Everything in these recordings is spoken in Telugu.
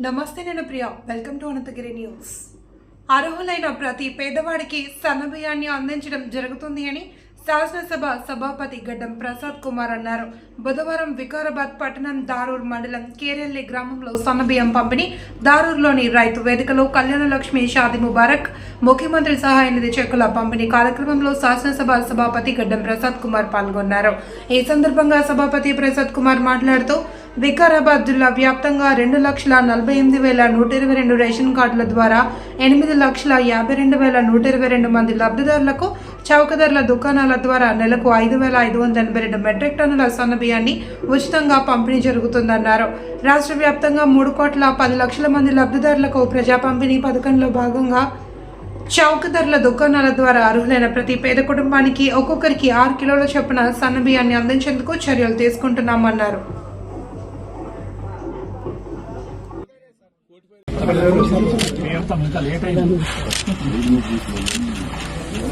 నమస్తే నేను Priya. Welcome to Anantagiri news అర్హులైన ప్రతి పేదవాడికి సన్నబియ్యాన్ని అందించడం జరుగుతుంది అని శాసనసభ సభాపతి గడ్డం ప్రసాద్ కుమార్ అన్నారు. బుధవారం వికారాబాద్ పట్టణం దారూర్ మండలం కేరెల్లి గ్రామంలో సన్నబియ్యం పంపిణీ దారూర్లోని రైతు వేదికలో కళ్యాణలక్ష్మి షాది ముబారక్ ముఖ్యమంత్రి సహాయ నిధి చెక్కుల పంపిణీ కార్యక్రమంలో శాసనసభ సభాపతి గడ్డం ప్రసాద్ కుమార్ పాల్గొన్నారు. ఈ సందర్భంగా సభాపతి ప్రసాద్ కుమార్ మాట్లాడుతూ వికారాబాద్ జిల్లా వ్యాప్తంగా రెండు లక్షల నలభై ఎనిమిది వేల నూట ఇరవై రెండు రేషన్ కార్డుల ద్వారా ఎనిమిది లక్షల యాభై రెండు వేల నూట ఇరవై రెండు మంది లబ్ధిదారులకు చౌకధరల దుకాణాల ద్వారా నెలకు ఐదు వేల ఐదు వందల ఎనభై రెండు మెట్రిక్ టన్నుల సన్న బియ్యాన్ని ఉచితంగా పంపిణీ జరుగుతుందన్నారు. రాష్ట్ర వ్యాప్తంగా మూడు కోట్ల పది లక్షల మంది లబ్ధిదారులకు ప్రజా పంపిణీ పథకంలో భాగంగా చౌక ధరల దుకాణాల ద్వారా అర్హులైన ప్రతి పేద కుటుంబానికి ఒక్కొక్కరికి ఆరు కిలోల చొప్పున సన్న బియ్యాన్ని అందించేందుకు చర్యలు తీసుకుంటున్నామన్నారు. లేట్ అయింది.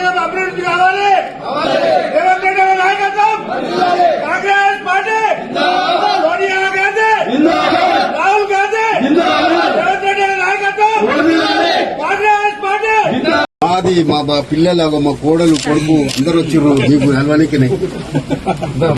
క- అభివృద్ధి కావాలి. తెలంగాణ నాయకత్వం. కాంగ్రెస్ పార్టీ. సోనియా గాంధీ. రాహుల్ గాంధీ. తెలంగాణ నాయకత్వం. కాంగ్రెస్ పార్టీ. మాది మా పిల్లలు మా కోడలు కొడుకు అందరూ వచ్చిర్రు. మీకు నిలవనికి